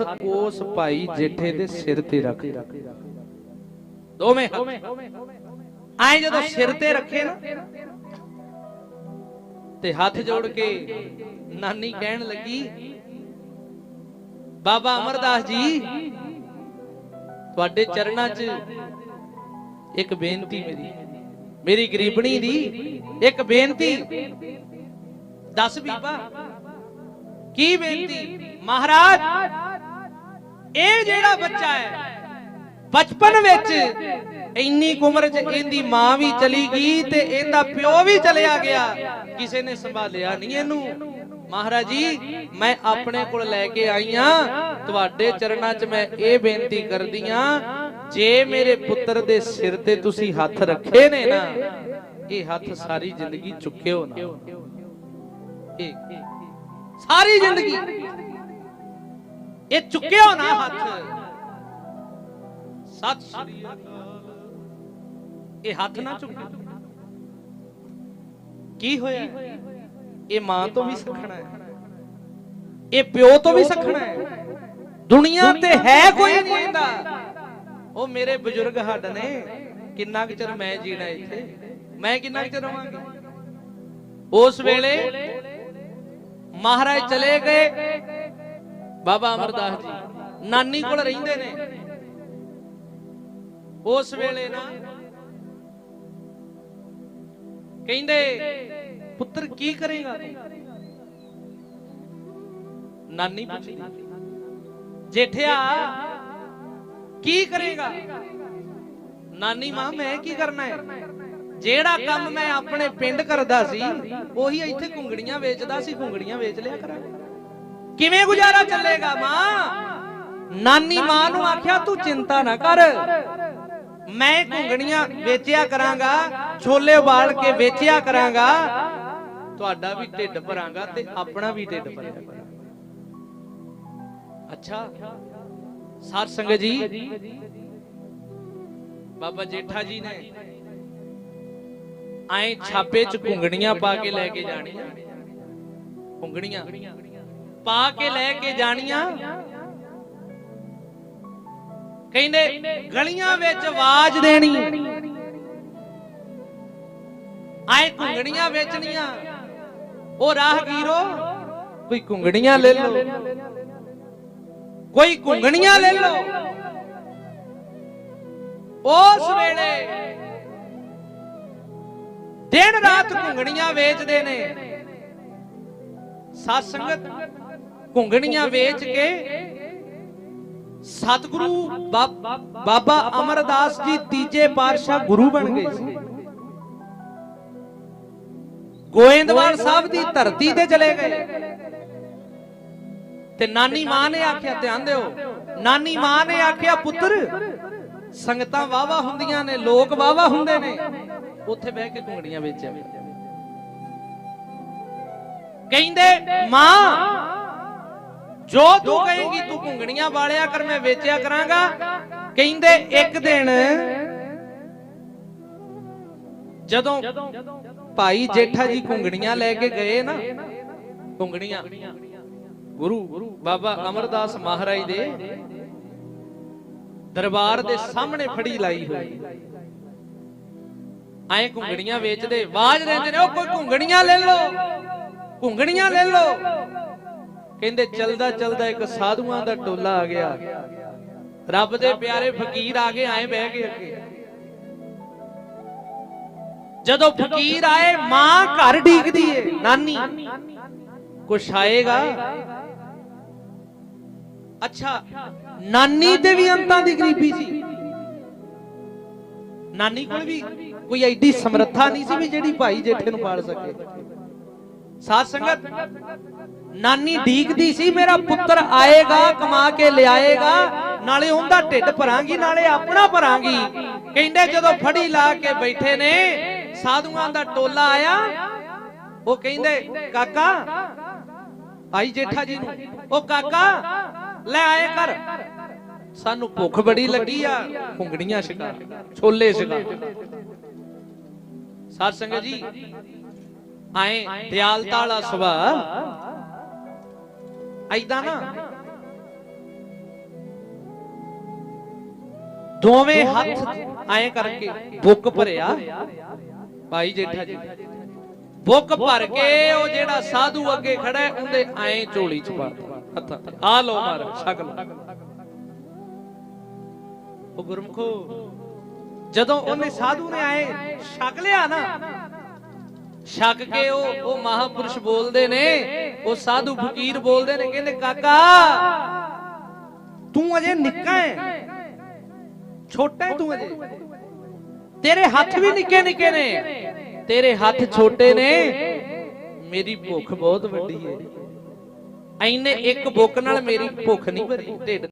ਹੱਥ ਉਸ ਭਾਈ ਜੇਠੇ ਦੇ ਸਿਰ ਤੇ ਰੱਖ। ਦੋਵੇਂ ਹੱਥ। ਐਂ ਜਦੋਂ ਸਿਰ ਤੇ ਰੱਖੇ ਨਾ। ਤੇ ਹੱਥ ਜੋੜ ਕੇ ਨਾਨੀ ਕਹਿਣ ਲੱਗੀ ਬਾਬਾ ਅਮਰਦਾਸ ਜੀ ਤੁਹਾਡੇ ਚਰਨਾਂ 'ਚ ਇੱਕ ਬੇਨਤੀ ਮੇਰੀ। ਮੇਰੀ ਗਰੀਬਣੀ ਦੀ ਇੱਕ ਬੇਨਤੀ। ਦੱਸ ਬੀਬਾ ਕੀ ਬੇਨਤੀ? ਮਹਾਰਾਜ ਇਹ ਜਿਹੜਾ ਬੱਚਾ ਹੈ, ਬਚਪਨ ਵਿੱਚ ਇੰਨੀ ਉਮਰ 'ਚ ਇਹਦੀ ਮਾਂ ਵੀ ਚਲੀ ਗਈ ਤੇ ਇਹਦਾ ਪਿਓ ਵੀ ਚਲਿਆ ਗਿਆ। ਕਿਸੇ ਨੇ ਸੰਭਾਲਿਆ ਨਹੀਂ ਇਹਨੂੰ। ਮਹਾਰਾਜ ਜੀ, ਮੈਂ ਆਪਣੇ ਕੋਲ ਲੈ ਕੇ ਆਈ ਆ। ਤੁਹਾਡੇ ਚਰਨਾਂ 'ਚ ਮੈਂ ਇਹ ਬੇਨਤੀ ਕਰਦੀ ਆ, ਜੇ ਮੇਰੇ ਪੁੱਤਰ ਦੇ ਸਿਰ ਤੇ ਤੁਸੀਂ ਹੱਥ ਰੱਖੇ ਨੇ ਨਾ, ਇਹ ਹੱਥ ਸਾਰੀ ਜ਼ਿੰਦਗੀ ਚੁੱਕਿਓ ਨਾ। ਇਹ ਸਾਰੀ ਜ਼ਿੰਦਗੀ। ਇਹ ਚੁੱਕਿਓ ਨਾ ਹੱਥ। ਸਤਿ ਸ਼੍ਰੀ ਅਕਾਲ। ਇਹ ਹੱਥ ਨਾ ਚੁੱਕਿਓ ਕੀ ਹੋਇਆ? ਇਹ ਮਾਂ ਤੋਂ ਵੀ ਸਖਣਾ ਹੈ। ਇਹ ਪਿਓ ਤੋਂ ਵੀ ਸਖਣਾ ਹੈ। ਦੁਨੀਆ ਤੇ ਹੈ ਕੋਈ ਨਹੀਂ ਇਹਦਾ। ਉਹ ਮੇਰੇ ਬਜ਼ੁਰਗ ਹੱਡ ਨੇ। ਕਿੰਨਾ ਕੁ ਚਿਰ ਮੈਂ ਜੀਣਾ ਇੱਥੇ? ਮੈਂ ਕਿੰਨਾ ਕੁ ਚਿਰ ਰਵਾਂਗੀ? ਉਸ ਵੇਲੇ ਮਹਾਰਾਜ ਚਲੇ ਗਏ। ਬਾਬਾ ਅਮਰਦਾਸ ਜੀ, ਨਾਨੀ ਕੋਲ ਰਹਿੰਦੇ ਨੇ। ਉਸ ਵੇਲੇ ਨਾ ਕਹਿੰਦੇ, ਪੁੱਤਰ, ਕੀ ਕਰੇਗਾ ਤੂੰ? ਨਾਨੀ ਪੁੱਛੀ ਜੇਠਿਆ, ਕੀ ਕਰੇਗਾ? ਨਾਨੀ, ਮਾਂ, ਮੈਂ ਕੀ ਕਰਨਾ ਹੈ? ਜਿਹੜਾ ਕੰਮ ਮੈਂ ਆਪਣੇ ਪਿੰਡ ਕਰਦਾ ਸੀ, ਉਹੀ ਇੱਥੇ ਘੁੰਗੜੀਆਂ ਵੇਚਦਾ ਸੀ, ਘੁੰਗੜੀਆਂ ਵੇਚ ਲਿਆ ਕਰਾਂਗਾ। ਕਿਵੇਂ ਗੁਜ਼ਾਰਾ ਚੱਲੇਗਾ ਮਾਂ? ਨਾਨੀ ਮਾਂ ਨੂੰ ਆਖਿਆ, ਤੂੰ ਚਿੰਤਾ ਨਾ ਕਰ। ਮੈਂ ਘੁੰਗਣੀਆਂ ਵੇਚਿਆ ਕਰਾਂਗਾ, ਛੋਲੇ ਉਬਾਲ ਕੇ ਵੇਚਿਆ ਕਰਾਂਗਾ। ਤੁਹਾਡਾ ਵੀ ਢਿੱਡ ਭਰਾਂਗਾ ਤੇ ਆਪਣਾ ਵੀ ਢਿੱਡ ਭਰਾਂਗਾ। ਅੱਛਾ, ਸਾਧ ਸੰਗਤ ਜੀ। ਬਾਬਾ ਜੇਠਾ ਜੀ ਨੇ ਆਏ ਛਾਪੇ ਚ ਘੁੰਗਣੀਆਂ ਪਾ ਕੇ ਲੈ ਕੇ ਜਾਣੀਆਂ। ਘੁੰਗਣੀਆਂ। ਪਾ ਕੇ ਲੈ ਕੇ ਜਾਣੀਆਂ। ਕਹਿੰਦੇ, ਗਲੀਆਂ ਵਿੱਚ ਆਵਾਜ਼ ਦੇਣੀ। ਆਏ ਘੁੰਗਣੀਆਂ ਵੇਚਣੀਆਂ। ਉਹ ਰਾਹਗੀਰੋ, ਕੋਈ ਘੁੰਗਣੀਆਂ ਲੈ ਲਓ। ਕੋਈ ਘੁੰਗਣੀਆਂ ਲੈ ਲਓ। ਉਸ ਵੇਲੇ ਦਿਨ ਰਾਤ ਘੁੰਗਣੀਆਂ ਵੇਚਦੇ ਨੇ। ਸਾਧ ਸੰਗਤ ਘੁੰਗਣੀਆਂ ਵੇਚ ਕੇ ਸਤਿਗੁਰੂ ਬਾਬਾ ਅਮਰਦਾਸ ਜੀ ਤੀਜੇ ਪਾਤਸ਼ਾਹ ਗੁਰੂ ਬਣ ਗਏ ਸੀ। ਗੋਇੰਦਵਾਲ ਸਾਹਿਬ ਦੀ ਧਰਤੀ ਤੇ ਚਲੇ ਗਏ। ਤੇ ਨਾਨੀ ਮਾਂ ਨੇ ਆਖਿਆ ਧਿਆਨ ਦਿਓ ਨਾਨੀ ਮਾਂ ਨੇ ਆਖਿਆ ਪੁੱਤਰ ਸੰਗਤਾਂ ਵਾਵਾ ਹੁੰਦੀਆਂ ਨੇ ਲੋਕ ਵਾਵਾ ਹੁੰਦੇ ਨੇ। ਉੱਥੇ ਬਹਿ ਕੇ ਘੁੰਗੜੀਆਂ ਵੇਚਿਆ। ਕਹਿੰਦੇ ਮਾਂ ਜੋ ਤੂੰ ਕਹੇਂਗੀ, ਤੂੰ ਘੁੰਗਣੀਆਂ ਵਾਲਿਆ ਕਰ, ਮੈਂ ਵੇਚਿਆ ਕਰਾਂਗਾ। ਕਹਿੰਦੇ, ਇੱਕ ਦਿਨ ਜਦੋਂ ਭਾਈ ਜੇਠਾ ਜੀ ਘੁੰਗਣੀਆਂ ਲੈ ਕੇ ਗਏ ਨਾ, ਘੁੰਗਣੀਆਂ, ਗੁਰੂ ਬਾਬਾ ਅਮਰਦਾਸ ਮਹਾਰਾਜ ਦੇ ਦਰਬਾਰ ਦੇ ਸਾਹਮਣੇ ਫੜੀ ਲਾਈ ਹੋਈ। ਐ ਘੁੰਗਣੀਆਂ ਵੇਚਦੇ, ਆਵਾਜ਼ ਦਿੰਦੇ ਨੇ ਉਹ ਕੋਈ ਘੁੰਗਣੀਆਂ ਲੈ ਲਓ, ਘੁੰਗਣੀਆਂ ਲੈ ਲਓ। ਕਹਿੰਦੇ ਚਲਦਾ ਚਲਦਾ ਇੱਕ ਸਾਧੂਆਂ ਦਾ ਟੋਲਾ ਆ ਗਿਆ। ਰੱਬ ਦੇ ਪਿਆਰੇ ਫਕੀਰ ਆ ਕੇ ਆਏ ਬਹਿ ਕੇ ਅੱਗੇ। ਜਦੋਂ ਫਕੀਰ ਆਏ, ਮਾਂ ਘਰ ਢੀਕਦੀ ਏ, ਨਾਨੀ। ਕੁਛ ਆਏਗਾ? ਅੱਛਾ, ਨਾਨੀ ਤੇ ਵੀ ਅੰਤਾਂ ਦੀ ਗਰੀਬੀ ਸੀ। ਨਾਨੀ ਕੋਲ ਵੀ ਕੋਈ ਐਡੀ ਸਮਰੱਥਾ ਨਹੀਂ ਸੀ ਵੀ ਜਿਹੜੀ ਭਾਈ ਜੇਠੇ ਨੂੰ ਪਾਲ ਸਕੇ। ਸਾਧ ਸੰਗਤ ਨਾਨੀ ਡੀਕਦੀ ਸੀ, ਮੇਰਾ ਪੁੱਤਰ ਆਏਗਾ, ਕਮਾ ਕੇ ਲਿਆਏਗਾ, ਨਾਲੇ ਉਹਦਾ ਢਿੱਡ ਭਰਾਂਗੀ, ਨਾਲੇ ਆਪਣਾ ਭਰਾਂਗੀ। ਕਹਿੰਦੇ ਜਦੋਂ ਫੜੀ ਲਾ ਕੇ ਬੈਠੇ ਨੇ, ਸਾਧੂਆਂ ਦਾ ਟੋਲਾ ਆਇਆ। ਉਹ ਕਹਿੰਦੇ, ਕਾਕਾ, ਆਈ ਜੇਠਾ ਜੀ ਨੂੰ। ਉਹ ਕਾਕਾ, ਲੈ ਆਏ ਕਰ। ਸਾਨੂੰ ਭੁੱਖ ਬੜੀ ਲੱਗੀ ਆ ਖੁੰਗੜੀਆਂ ਛਕਾ, ਛੋਲੇ ਛਕਾ। ਸਾਧ ਸੰਗਤ ਜੀ, ਆਏ ਦਿਆਲਤਾ ਵਾਲਾ ਸੁਭਾਅ ਐਦਾਂ ਨਾ। ਦੋਵੇਂ ਹੱਥ ਐਂ ਕਰਕੇ ਬੁੱਕ ਭਰਿਆ। ਭਾਈ ਜੇਠਾ ਜੀ। ਬੁੱਕ ਭਰ ਕੇ ਉਹ ਜਿਹੜਾ ਸਾਧੂ ਅੱਗੇ ਖੜਾ ਹੈ ਉਹਦੇ ਐਂ ਝੋਲੀ ਚ ਪਾ ਹੱਥਾਂ। ਆ ਲਓ ਮਾਰ ਛਕ ਲਓ ਉਹ ਗੁਰਮਖੋ ਜਦੋਂ ਉਹਨੇ ਸਾਧੂ ਨੇ ਆਏ ਛਕ ਲਿਆ ਨਾ। ਛਕ ਕੇ ਉਹ ਉਹ ਮਹਾਪੁਰਸ਼ ਬੋਲਦੇ ਨੇ ਉਹ ਸਾਧੂ ਫਕੀਰ ਬੋਲਦੇ ਨੇ, ਕਹਿੰਦੇ, ਕਾਕਾ, ਤੂੰ ਅਜੇ ਨਿੱਕਾ ਹੈ। ਛੋਟਾ ਤੂੰ ਅਜੇ। ਤੇਰੇ ਹੱਥ ਵੀ ਨਿੱਕੇ ਨਿੱਕੇ ਨੇ। ਤੇਰੇ ਹੱਥ ਛੋਟੇ ਨੇ। ਮੇਰੀ ਭੁੱਖ ਬਹੁਤ ਵੱਡੀ ਹੈ। ਐਨੇ ਇੱਕ ਬੁੱਕ ਨਾਲ ਮੇਰੀ ਭੁੱਖ ਨਹੀਂ ਭਰੀ, ਢਿੱਡ